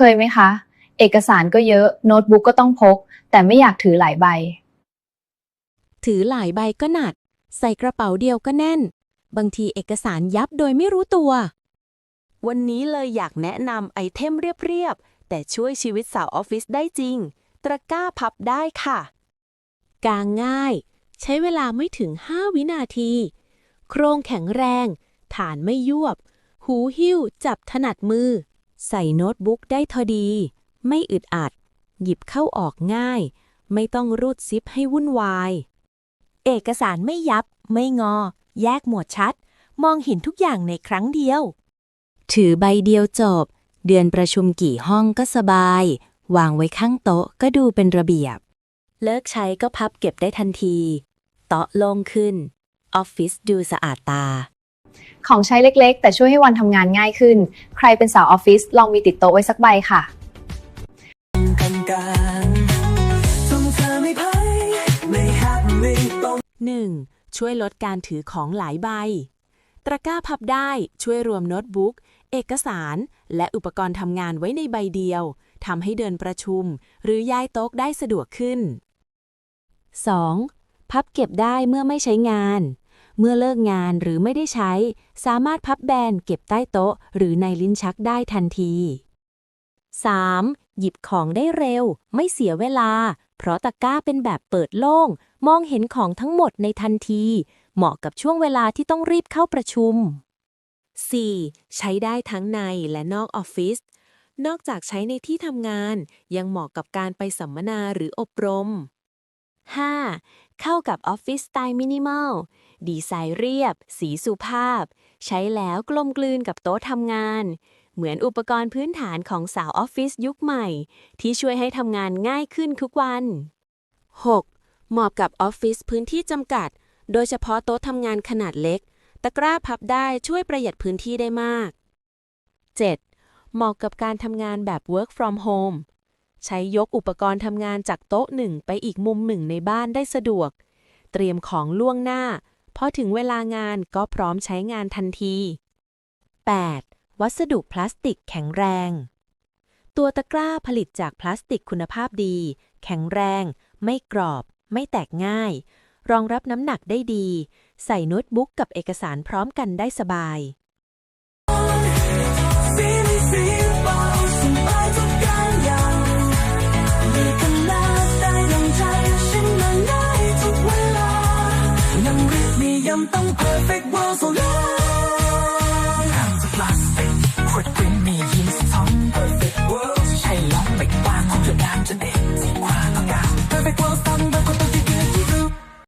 เคยไหมคะ เอกสารก็เยอะโน้ตบุ๊กก็ต้องพก แต่ไม่อยากถือหลายใบ ถือหลายใบก็หนัก ใส่กระเป๋าเดียวก็แน่น บางทีเอกสารยับโดยไม่รู้ตัว วันนี้เลยอยากแนะนำไอเทมเรียบๆ แต่ช่วยชีวิตสาวออฟฟิศได้จริง ตะกร้าพับได้ค่ะ กางง่าย ใช้เวลาไม่ถึง 5 วินาที โครงแข็งแรง ฐานไม่ยวบ หูหิ้วจับถนัดมือ ใส่โน้ตบุ๊กได้ทอดี ไม่อึดอัด หยิบเข้าออกง่าย ไม่ต้องรูดซิปให้วุ่นวาย เอกสารไม่ยับ ไม่งอ แยกหมวดชัด มองเห็นทุกอย่างในครั้งเดียว ถือใบเดียวจบ เดือนประชุมกี่ห้องก็สบาย วางไว้ข้างโต๊ะก็ดูเป็นระเบียบ เลิกใช้ก็พับเก็บได้ทันทีโต๊ะโล่งขึ้น ออฟฟิศดูสะอาดตา ของใช้เล็กๆ แต่ช่วยให้วันทำงานง่ายขึ้น ใครเป็นสาวออฟฟิศลองมีติดโต๊ะไว้สักใบค่ะกันกันจงเธอไม่งช่วยลดการถือของหลายใบ ตะกร้าพับได้ช่วยรวมโน้ตบุ๊ก เอกสาร และอุปกรณ์ทำงานไว้ในใบเดียวทำให้เดินประชุม หรือย้ายโต๊ะได้สะดวกขึ้น 2. พับเก็บได้เมื่อไม่ใช้งาน เมื่อเลิกงานหรือไม่ได้ใช้ สามารถพับแบนเก็บใต้โต๊ะ หรือในลิ้นชักได้ทันที 3. หยิบของได้เร็ว ไม่เสียเวลา เพราะตะกร้าเป็นแบบเปิดโล่ง มองเห็นของทั้งหมดในทันที เหมาะกับช่วงเวลาที่ต้องรีบเข้าประชุม 4. ใช้ได้ทั้งในและนอกออฟฟิศ นอกจากใช้ในที่ทำงาน ยังเหมาะกับการไปสัมมนาหรืออบรม 5. เข้ากับออฟฟิศสไตล์มินิมอล ดีไซน์เรียบ สีสุภาพ ใช้แล้วกลมกลืนกับโต๊ะทำงาน เหมือนอุปกรณ์พื้นฐานของสาวออฟฟิศยุคใหม่ ที่ช่วยให้ทำงานง่ายขึ้นทุกวัน 6. เหมาะกับออฟฟิศพื้นที่จำกัด โดยเฉพาะโต๊ะทำงานขนาดเล็ก ตะกร้าพับได้ช่วยประหยัดพื้นที่ได้มาก 7. เหมาะกับการทำงานแบบ work from home ใช้ยกอุปกรณ์ทำงานจากโต๊ะหนึ่งไปอีกมุมหนึ่งในบ้านได้สะดวก เตรียมของล่วงหน้า พอถึงเวลางานก็พร้อมใช้งานทันที 8. วัสดุพลาสติกแข็งแรง ตัวตะกร้าผลิตจากพลาสติกคุณภาพดี แข็งแรง ไม่กรอบ ไม่แตกง่าย รองรับน้ำหนักได้ดี ใส่โน้ตบุ๊กกับเอกสารพร้อมกันได้สบาย Quit bring me in some perfect world. Hey, long make one of your damn today.